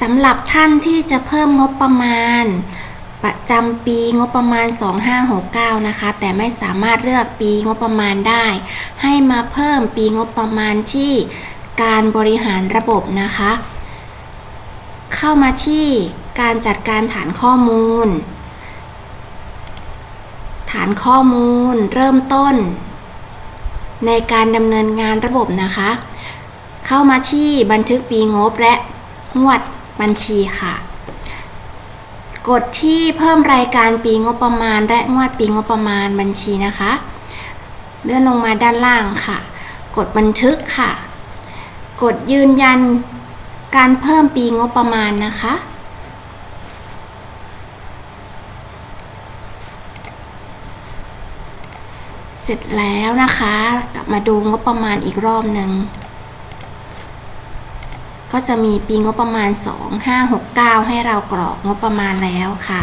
สำหรับท่านที่จะเพิ่มงบประมาณ ประจำปีงบประมาณ 2569 นะคะ แต่ไม่สามารถเลือกปีงบประมาณได้ ให้มาเพิ่มปีงบประมาณที่การบริหารระบบนะคะ เข้ามาที่การจัดการฐานข้อมูล ฐานข้อมูลเริ่มต้น ในการดำเนินงานระบบนะคะ เข้ามาที่บันทึกปีงบและ งวดบัญชีค่ะ กดที่เพิ่มรายการปีงบประมาณ และงวดปีงบประมาณบัญชีนะคะ เลื่อนลงมาด้านล่างค่ะ กดบันทึกค่ะ กดยืนยันการเพิ่มปีงบประมาณนะคะ เสร็จแล้วนะคะ กลับมาดูงบประมาณอีกรอบหนึ่ง ก็จะมีปีงบประมาณ 2569 ให้เรากรอกงบประมาณแล้วค่ะ